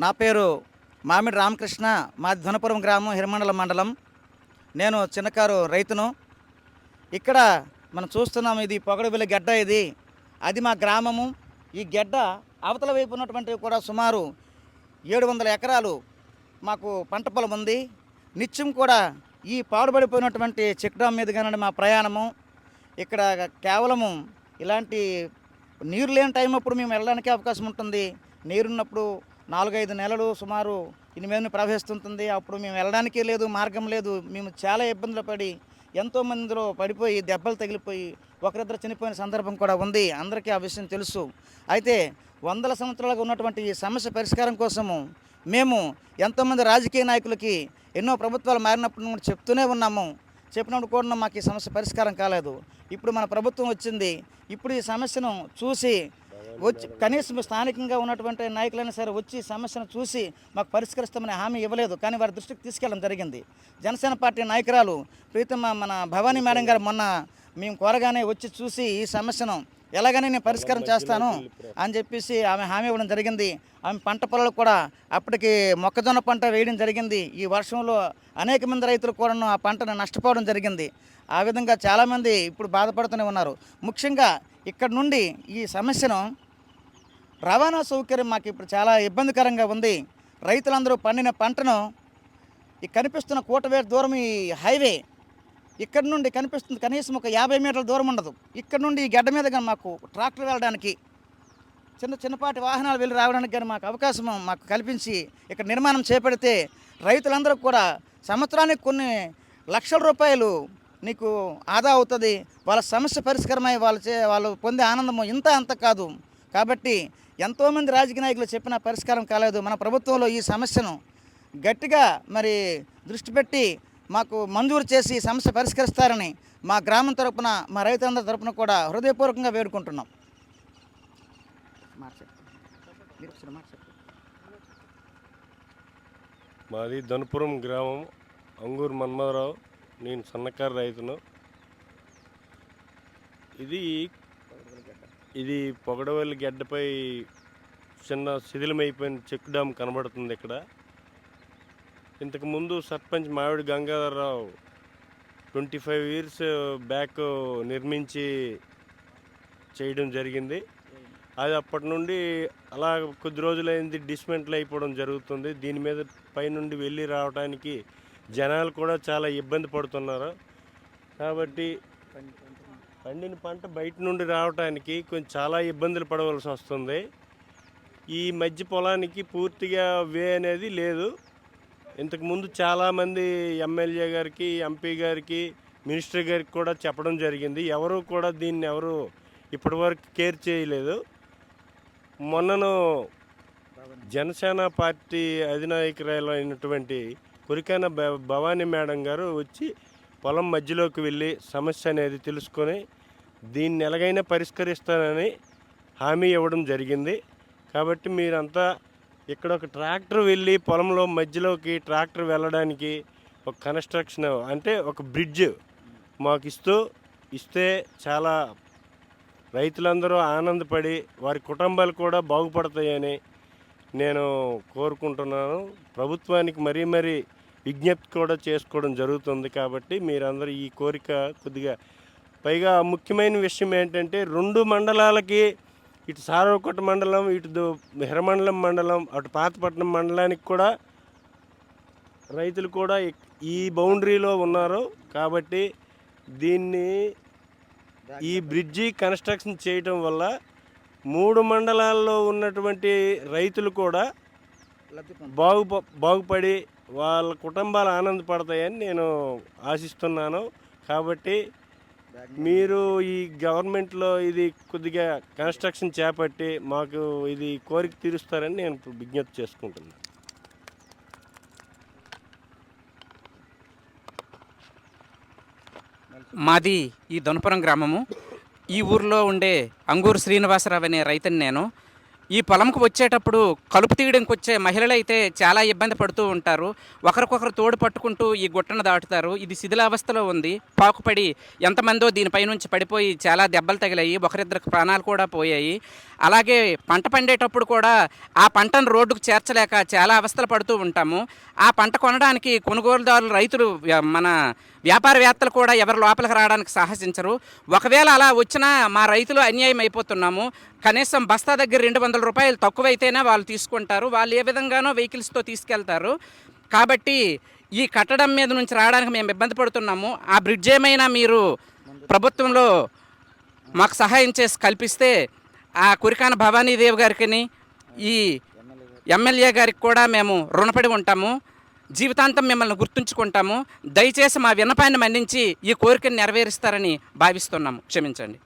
నా పేరు మామిడి రామకృష్ణ మాది ధనపురం గ్రామం హిరమండల మండలం. నేను చిన్నకారు రైతును. ఇక్కడ మనం చూస్తున్నాం ఇది పొగడబిల్లి గడ్డ ఇది. అది మా గ్రామము. ఈ గడ్డ అవతల వైపు ఉన్నటువంటి కూడా సుమారు ఏడు వందల ఎకరాలు మాకు పంట పొలం ఉంది. నిత్యం కూడా ఈ పాడుబడిపోయినటువంటి చెక్డామ్ మీద కానీ మా ప్రయాణము. ఇక్కడ కేవలము ఇలాంటి నీరు లేని టైం అప్పుడు మేము వెళ్ళడానికి అవకాశం ఉంటుంది. నీరున్నప్పుడు నాలుగైదు నెలలు సుమారు దీని ప్రవహిస్తుంటుంది. అప్పుడు మేము వెళ్ళడానికి లేదు మార్గం లేదు. మేము చాలా ఇబ్బందులు పడి ఎంతోమందిలో పడిపోయి దెబ్బలు తగిలిపోయి ఒకరిద్దరు చనిపోయిన సందర్భం కూడా ఉంది. అందరికీ ఆ విషయం తెలుసు. అయితే వందల సంవత్సరాలుగా ఉన్నటువంటి ఈ సమస్య పరిష్కారం కోసము మేము ఎంతోమంది రాజకీయ నాయకులకి ఎన్నో ప్రభుత్వాలు మారినప్పుడు కూడా చెప్తూనే ఉన్నాము. చెప్పినప్పుడు కూడా మాకు ఈ సమస్య పరిష్కారం కాలేదు. ఇప్పుడు మన ప్రభుత్వం వచ్చింది. ఇప్పుడు ఈ సమస్యను చూసి వచ్చి కనీసం స్థానికంగా ఉన్నటువంటి నాయకులైనా సరే వచ్చి సమస్యను చూసి మాకు పరిష్కరిస్తామని హామీ ఇవ్వలేదు. కానీ వారి దృష్టికి తీసుకెళ్ళడం జరిగింది. జనసేన పార్టీ నాయకురాలు ప్రీతమ మన భవానీ మేడం గారు మొన్న మేము కోరగానే వచ్చి చూసి ఈ సమస్యను ఎలాగైనా నేను పరిష్కారం చేస్తాను అని చెప్పేసి ఆమె హామీ ఇవ్వడం జరిగింది. ఆమె పంట పొలాలు కూడా అప్పటికి మొక్కజొన్న పంట వేయడం జరిగింది. ఈ వర్షంలో అనేక మంది రైతులు కూడా ఆ పంటను నష్టపోవడం జరిగింది. ఆ విధంగా చాలామంది ఇప్పుడు బాధపడుతూనే ఉన్నారు. ముఖ్యంగా ఇక్కడ నుండి ఈ సమస్యను రవాణా సౌకర్యం మాకు ఇప్పుడు చాలా ఇబ్బందికరంగా ఉంది. రైతులందరూ పండిన పంటను ఈ కనిపిస్తున్న కూటవేరు దూరం ఈ హైవే ఇక్కడ నుండి కనిపిస్తుంది కనీసం ఒక యాభై మీటర్ల దూరం ఉండదు. ఇక్కడ నుండి ఈ గడ్డ మీద కానీ మాకు ట్రాక్టర్ వెళ్ళడానికి చిన్న చిన్నపాటి వాహనాలు వెళ్ళి రావడానికి కానీ మాకు అవకాశం మాకు కల్పించి ఇక్కడ నిర్మాణం చేపడితే రైతులందరూ కూడా సంవత్సరానికి కొన్ని లక్షల రూపాయలు నీకు ఆదా అవుతుంది. వాళ్ళ సమస్య పరిష్కారమై వాళ్ళ చే వాళ్ళు పొందే ఆనందము ఇంత అంత కాదు. కాబట్టి ఎంతోమంది రాజకీయ నాయకులు చెప్పిన పరిష్కారం కాలేదు. మన ప్రభుత్వంలో ఈ సమస్యను గట్టిగా మరి దృష్టి పెట్టి మాకు మంజూరు చేసి సమస్య పరిష్కరిస్తారని మా గ్రామం తరపున మా రైతులందరి తరపున కూడా హృదయపూర్వకంగా వేడుకుంటున్నాం. మాది ధనుపురం గ్రామం. అంగూరు మన్మధరావు. నేను సన్నకారు రైతును. ఇది ఇది పొగడవల్లి గడ్డపై చిన్న శిథిలమైపోయిన చెక్ డ్యామ్ కనబడుతుంది ఇక్కడ. ఇంతకుముందు sarpanch Mavidi Gangadhararao twenty five years back నిర్మించి చేయడం జరిగింది. అది అప్పటి నుండి అలా కొద్ది రోజులైంది డిస్మెంటల్ అయిపోవడం జరుగుతుంది. దీని మీద పైనుండి వెళ్ళి రావడానికి జనాలు కూడా చాలా ఇబ్బంది పడుతున్నారు. కాబట్టి పండిన పంట బయట నుండి రావడానికి కొంచెం చాలా ఇబ్బందులు పడవలసి వస్తుంది. ఈ మధ్య పొలానికి పూర్తిగా వే అనేది లేదు. ఇంతకుముందు చాలామంది ఎమ్మెల్యే గారికి ఎంపీ గారికి మినిస్టర్ గారికి కూడా చెప్పడం జరిగింది. ఎవరు కూడా దీన్ని ఎవరు ఇప్పటివరకు కేర్ చేయలేదు. మొన్నను జనసేన పార్టీ అధినాయకురాలు అయినటువంటి కురికాన భ- భవానీ మేడం గారు వచ్చి పొలం మధ్యలోకి వెళ్ళి సమస్య అనేది తెలుసుకొని దీన్ని ఎలాగైనా పరిష్కరిస్తానని హామీ ఇవ్వడం జరిగింది. కాబట్టి మీరంతా ఇక్కడ ఒక ట్రాక్టర్ వెళ్ళి పొలంలో మధ్యలోకి ట్రాక్టర్ వెళ్ళడానికి ఒక కన్స్ట్రక్షన్ అంటే ఒక బ్రిడ్జ్ మాకు ఇస్తూ ఇస్తే చాలా రైతులందరూ ఆనందపడి వారి కుటుంబాలు కూడా బాగుపడతాయని నేను కోరుకుంటున్నాను. ప్రభుత్వానికి మరీ మరీ విజ్ఞప్తి కూడా చేసుకోవడం జరుగుతుంది కాబట్టి మీరందరూ ఈ కోరిక కొద్దిగా పైగా ముఖ్యమైన విషయం ఏంటంటే రెండు మండలాలకి ఇటు సారవకోట మండలం ఇటు దో- హిరమండలం మండలం అటు పాతపట్నం మండలానికి కూడా రైతులు కూడా ఈ బౌండరీలో ఉన్నారు. కాబట్టి దీన్ని ఈ బ్రిడ్జి కన్స్ట్రక్షన్ చేయటం వల్ల మూడు మండలాల్లో ఉన్నటువంటి రైతులు కూడా బాగు బాగుపడి వాళ్ళ కుటుంబాలు ఆనందపడతాయని నేను ఆశిస్తున్నాను. కాబట్టి మీరు ఈ గవర్నమెంట్లో ఇది కొద్దిగా కన్స్ట్రక్షన్ చేపట్టి మాకు ఇది కోరిక తీరుస్తారని నేను ఇప్పుడు విజ్ఞప్తి చేసుకుంటున్నాను మాది ఈ దొనపురం గ్రామము. ఈ ఊర్లో ఉండే అంగూరు శ్రీనివాసరావు అనే రైతుని నేను. ఈ పొలంకు వచ్చేటప్పుడు కలుపు తీయడానికి వచ్చే మహిళలు అయితే చాలా ఇబ్బంది పడుతూ ఉంటారు. ఒకరికొకరు తోడు పట్టుకుంటూ ఈ గుట్టను దాటుతారు. ఇది శిథిలావస్థలో ఉంది. పాకుపడి ఎంతమందో దీనిపై నుంచి పడిపోయి చాలా దెబ్బలు తగిలాయి. ఒకరిద్దరికి ప్రాణాలు కూడా పోయాయి. అలాగే పంట పండేటప్పుడు కూడా ఆ పంటను రోడ్డుకు చేర్చలేక చాలా అవస్థలు పడుతూ ఉంటాము. ఆ పంట కొనడానికి కొనుగోలుదారులు రైతులు మన వ్యాపారవేత్తలు కూడా ఎవరి లోపలికి రావడానికి సాహసించరు. ఒకవేళ అలా వచ్చినా మా రైతులు అన్యాయం అయిపోతున్నాము. కనీసం బస్తా దగ్గర రెండు వందల రూపాయలు తక్కువైతేనే వాళ్ళు తీసుకుంటారు. వాళ్ళు ఏ విధంగానో వెహికల్స్తో తీసుకెళ్తారు. కాబట్టి ఈ కట్టడం మీద నుంచి రావడానికి మేము ఇబ్బంది పడుతున్నాము. ఆ బ్రిడ్జ్ ఏమైనా మీరు ప్రభుత్వంలో మాకు సహాయం చేసి కల్పిస్తే ఆ కురికాన భవానీదేవి గారికి ఈ ఎమ్మెల్యే గారికి కూడా మేము రుణపడి ఉంటాము. జీవితాంతం మిమ్మల్ని గుర్తుంచుకుంటాము. దయచేసి మా విన్నపాన్ని మన్నించి ఈ కోరికను నెరవేరుస్తారని భావిస్తున్నాము. క్షమించండి.